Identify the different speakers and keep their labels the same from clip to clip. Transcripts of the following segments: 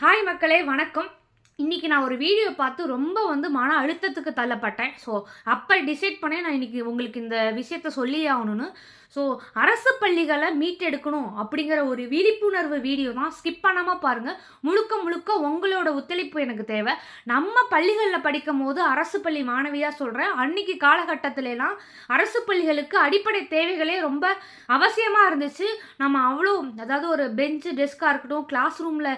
Speaker 1: Hi மக்களே வணக்கம். இன்னைக்கு நான் ஒரு வீடியோ பார்த்து ரொம்ப வந்து மன அழுத்தத்துக்கு தள்ளப்பட்டேன். ஸோ அப்போ டிசைட் பண்ணேன் நான் இன்னைக்கு உங்களுக்கு இந்த விஷயத்த சொல்லியே ஆகணும்னு. ஸோ அரசு பள்ளிகளை மீட்டெடுக்கணும் அப்படிங்கிற ஒரு விழிப்புணர்வு வீடியோ தான். ஸ்கிப் பண்ணாமல் பாருங்கள் முழுக்க முழுக்க உங்களோட ஒத்துழைப்பு எனக்கு தேவை. நம்ம பள்ளிகளில் படிக்கும் போது அரசு பள்ளி மாணவியாக சொல்கிறேன் அன்னைக்கு காலகட்டத்திலலாம் அரசு பள்ளிகளுக்கு அடிப்படை தேவைகளே ரொம்ப அவசியமாக இருந்துச்சு. நம்ம அவ்வளோ அதாவது ஒரு பெஞ்சு டெஸ்காக இருக்கட்டும் கிளாஸ் ரூமில்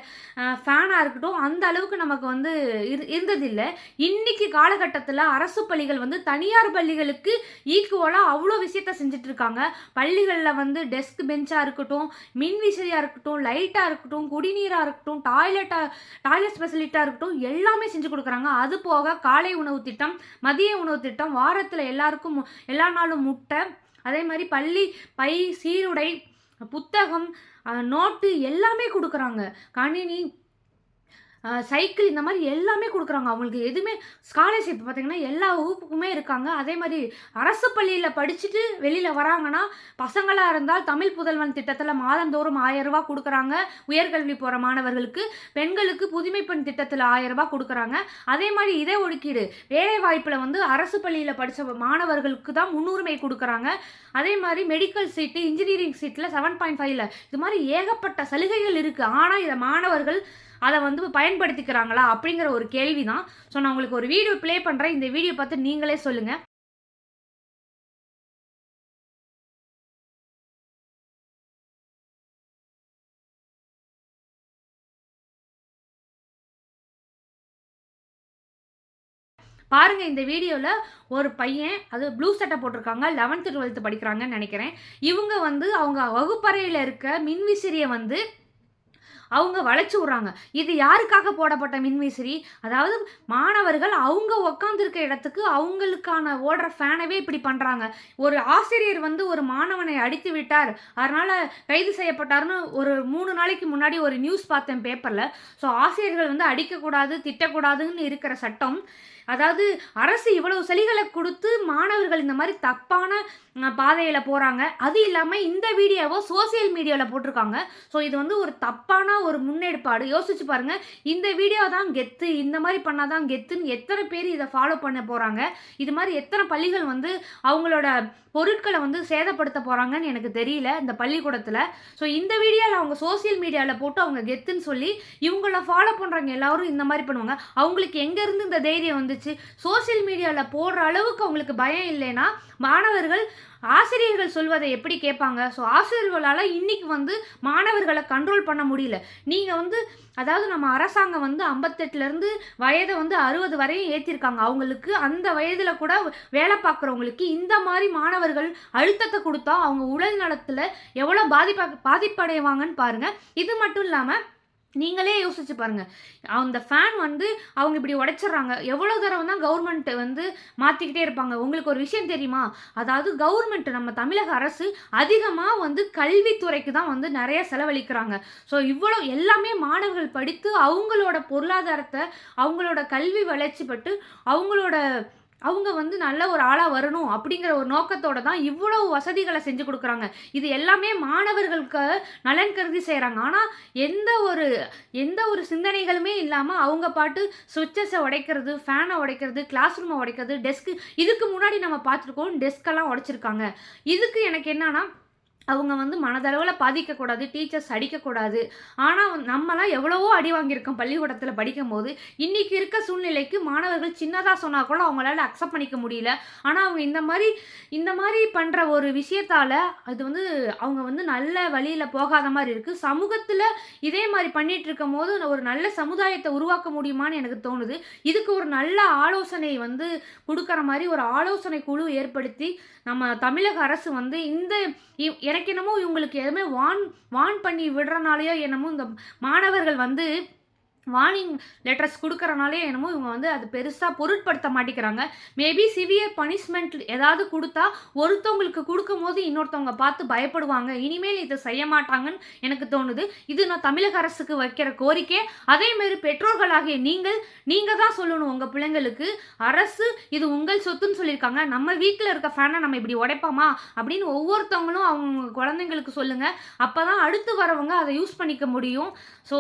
Speaker 1: ஃபேனாக இருக்கட்டும் அந்த அளவுக்கு நமக்கு வந்து இரு இருந்ததில்லை. இன்னைக்கு காலகட்டத்தில் அரசு பள்ளிகள் வந்து தனியார் பள்ளிகளுக்கு ஈக்குவலாக அவ்வளோ விஷயத்த செஞ்சுட்டு இருக்காங்க. பள்ளிகளில் வந்து டெஸ்க் பெஞ்சாக இருக்கட்டும் மின்விசிறியாக இருக்கட்டும் லைட்டாக இருக்கட்டும் குடிநீராக இருக்கட்டும் டாய்லெட்டாக டாய்லெட் ஃபெசிலிட்டாக இருக்கட்டும் எல்லாமே செஞ்சு கொடுக்குறாங்க. அது போக காலை உணவு திட்டம் மதிய உணவு திட்டம் வாரத்தில் எல்லாருக்கும் மு- எல்லா நாளும் முட்டை அதே மாதிரி பள்ளி பை சீருடை புத்தகம் நோட்டு எல்லாமே கொடுக்குறாங்க. கணினி சைக்கிள் இந்த மாதிரி எல்லாமே கொடுக்குறாங்க. அவங்களுக்கு எதுவுமே ஸ்காலர்ஷிப் பார்த்தீங்கன்னா எல்லா வகுப்புக்குமே இருக்காங்க. அதே மாதிரி அரசு பள்ளியில் படிச்சுட்டு வெளியில் வராங்கன்னா பசங்களாக இருந்தால் தமிழ் புதல்வன் திட்டத்தில் மாதந்தோறும் ஆயிரம் கொடுக்குறாங்க. உயர்கல்வி போகிற மாணவர்களுக்கு பெண்களுக்கு புதுமை பெண் திட்டத்தில் ஆயிரம் கொடுக்குறாங்க. அதே மாதிரி இதே ஒதுக்கீடு. வேலை வாய்ப்பில் வந்து அரசு பள்ளியில் படித்த மாணவர்களுக்கு தான் முன்னுரிமை கொடுக்குறாங்க. அதே மாதிரி மெடிக்கல் சீட்டு இன்ஜினியரிங் சீட்டில் செவன் பாயிண்ட் ஃபைவ்ல இது மாதிரி ஏகப்பட்ட சலுகைகள் இருக்குது ஆனால் இதை மாணவர்கள் அதை வந்து பயன்படுத்திக்கிறாங்களா அப்படிங்கிற ஒரு கேள்வி தான் ஸோ நான் உங்களுக்கு ஒரு வீடியோ ப்ளே பண்ணுறேன் இந்த வீடியோ பார்த்து நீங்களே சொல்லுங்கள் பாருங்க இந்த வீடியோவில் ஒரு பையன் அது ப்ளூ சட்டை போட்டிருக்காங்க. லெவன்த்து டுவெல்த்து படிக்கிறாங்கன்னு நினைக்கிறேன். இவங்க வந்து அவங்க வகுப்பறையில் இருக்க மின்விசிறியை வந்து அவங்க வளைச்சு விட்றாங்க. இது யாருக்காக போடப்பட்ட மின்விசிறி? அதாவது மாணவர்கள் அவங்க உக்காந்துருக்க இடத்துக்கு அவங்களுக்கான ஓடுற ஃபேனவே இப்படி பண்ணுறாங்க ஒரு ஆசிரியர் வந்து ஒரு மாணவனை அடித்து விட்டார். அதனால் கைது செய்யப்பட்டார்னு ஒரு மூணு நாளைக்கு முன்னாடி ஒரு நியூஸ் பார்த்தேன் பேப்பரில். ஸோ ஆசிரியர்கள் வந்து அடிக்கக்கூடாது திட்டக்கூடாதுன்னு இருக்கிற சட்டம். அதாவது அரசு இவ்வளவு சலிகளை கொடுத்து மாணவர்கள் இந்த மாதிரி தப்பான பாதையில் போகிறாங்க அது இல்லாமல் இந்த வீடியோவை சோசியல் மீடியாவில் போட்டிருக்காங்க. ஸோ இது வந்து ஒரு தப்பான ஒரு முன்னெடுப்பாடு யோசிச்சு பாருங்க இந்த வீடியோ தான் கெத்து இந்த மாதிரி பண்ணால் தான் கெத்துன்னு எத்தனை பேர் இதை ஃபாலோ பண்ண போகிறாங்க இது மாதிரி எத்தனை பள்ளிகள் வந்து அவங்களோட பொருட்களை வந்து சேதப்படுத்த போகிறாங்கன்னு எனக்கு தெரியல இந்த பள்ளிக்கூடத்தில். ஸோ இந்த வீடியோவில் அவங்க சோசியல் மீடியாவில் போட்டு அவங்க கெத்துன்னு சொல்லி இவங்கள ஃபாலோ பண்ணுறவங்க எல்லாரும் இந்த மாதிரி பண்ணுவாங்க. அவங்களுக்கு எங்கேருந்து இந்த தைரியம் வந்துச்சு? சோசியல் மீடியாவில் போடுற அளவுக்கு அவங்களுக்கு பயம் இல்லைன்னா மாணவர்கள் ஆசிரியர்கள் சொல்வதை எப்படி கேட்பாங்க? ஸோ ஆசிரியர்களால் இன்றைக்கி வந்து மாணவர்களை கண்ட்ரோல் பண்ண முடியல. நீங்கள் வந்து அதாவது நம்ம அரசாங்கம் வந்து ஐம்பத்தெட்டுலேருந்து வயதை வந்து அறுபது வரையும் ஏற்றிருக்காங்க அவங்களுக்கு அந்த வயதில் கூட வேலை பார்க்குறவங்களுக்கு இந்த மாதிரி மாணவர்கள் அழுத்தத்தை கொடுத்தா அவங்க உடல் நலத்தில் எவ்வளோ பாதிப்பா பாதிப்படைவாங்கன்னு பாருங்கள் இது மட்டும் இல்லாமல் நீங்களே யோசிச்சு பாருங்க. அந்த ஃபேன் வந்து அவங்க இப்படி உடைச்சிடுறாங்க. எவ்வளோ தடவை தான் கவர்மெண்ட் வந்து மாற்றிக்கிட்டே இருப்பாங்க. உங்களுக்கு ஒரு விஷயம் தெரியுமா? அதாவது கவர்மெண்ட் நம்ம தமிழக அரசு அதிகமாக வந்து கல்வித்துறைக்கு தான் வந்து நிறைய செலவழிக்கிறாங்க. ஸோ இவ்வளோ எல்லாமே மாணவர்கள் படித்து அவங்களோட பொருளாதாரத்தை அவங்களோட கல்வி வளர்ச்சி பட்டு அவங்களோட அவங்க வந்து நல்ல ஒரு ஆளாக வரணும் அப்படிங்கிற ஒரு நோக்கத்தோட தான் இவ்வளவு வசதிகளை செஞ்சு கொடுக்குறாங்க. இது எல்லாமே மாணவர்களுக்கு நலன் கருதி செய்கிறாங்க ஆனால் எந்த ஒரு எந்த ஒரு சிந்தனைகளுமே இல்லாமல் அவங்க பாட்டு சுவிட்சஸை உடைக்கிறது ஃபேனை உடைக்கிறது கிளாஸ் ரூமை உடைக்கிறது டெஸ்க்கு இதுக்கு முன்னாடி நம்ம பார்த்துருக்கோம் டெஸ்கெல்லாம் உடைச்சிருக்காங்க. இதுக்கு எனக்கு என்னன்னா அவங்க வந்து மனதளவில் பாதிக்கக்கூடாது டீச்சர்ஸ் அடிக்கக்கூடாது. ஆனால் நம்மலாம் எவ்வளவோ அடி வாங்கியிருக்கோம் பள்ளிக்கூடத்தில் படிக்கும் போது இன்றைக்கி இருக்க சூழ்நிலைக்கு மாணவர்கள் சின்னதாக சொன்னால் கூட அவங்களால அக்செப்ட் பண்ணிக்க முடியல. ஆனால் அவங்க இந்த மாதிரி இந்த மாதிரி பண்ணுற ஒரு விஷயத்தால் அது வந்து அவங்க வந்து நல்ல வழியில் போகாத மாதிரி இருக்குது சமூகத்தில் இதே மாதிரி பண்ணிகிட்டு இருக்கும் போது ஒரு நல்ல சமுதாயத்தை உருவாக்க முடியுமான்னு எனக்கு தோணுது. இதுக்கு ஒரு நல்ல ஆலோசனை வந்து கொடுக்குற மாதிரி ஒரு ஆலோசனை குழு ஏற்படுத்தி நம்ம தமிழக அரசு வந்து இந்த இ- எனக்கு என்னமோ இவங்களுக்கு எதுவுமே வான் வான் பண்ணி விடுறனாலையோ என்னமோ இந்த மாணவர்கள் வந்து வார்னிங் லெட்டர்ஸ் கொடுக்குறனாலே என்னமோ இவங்க வந்து அது பெருசாக பொருட்படுத்த மாட்டேங்கிறாங்க. மேபி சிவியர் பனிஷ்மெண்ட் ஏதாவது கொடுத்தா ஒருத்தவங்களுக்கு கொடுக்கும் போது இன்னொருத்தவங்க பார்த்து பயப்படுவாங்க. இனிமேல் இதை செய்ய மாட்டாங்கன்னு எனக்கு தோணுது. இது நான் தமிழக அரசுக்கு வைக்கிற கோரிக்கை. அதேமாரி பெற்றோர்களாகிய நீங்கள் நீங்கள் தான் சொல்லணும் உங்கள் பிள்ளைங்களுக்கு அரசு இது உங்கள் சொத்துன்னு சொல்லியிருக்காங்க. நம்ம வீட்டில் இருக்க ஃபேனை நம்ம இப்படி உடைப்போமா? அப்படின்னு ஒவ்வொருத்தவங்களும் அவங்க குழந்தைங்களுக்கு சொல்லுங்கள் அப்போ தான் அடுத்து வரவங்க அதை யூஸ் பண்ணிக்க முடியும். ஸோ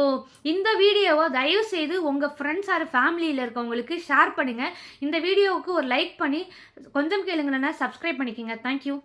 Speaker 1: இந்த வீடியோவை தயவு செய்து உங்கள் ஃப்ரெண்ட்ஸ் ஆர் ஃபேமிலியில் இருக்கவங்களுக்கு ஷேர் பண்ணுங்கள் இந்த வீடியோவுக்கு ஒரு லைக் பண்ணி கொஞ்சம் கேளுங்கன்னா சப்ஸ்கிரைப் பண்ணிக்கோங்க. தேங்க்யூ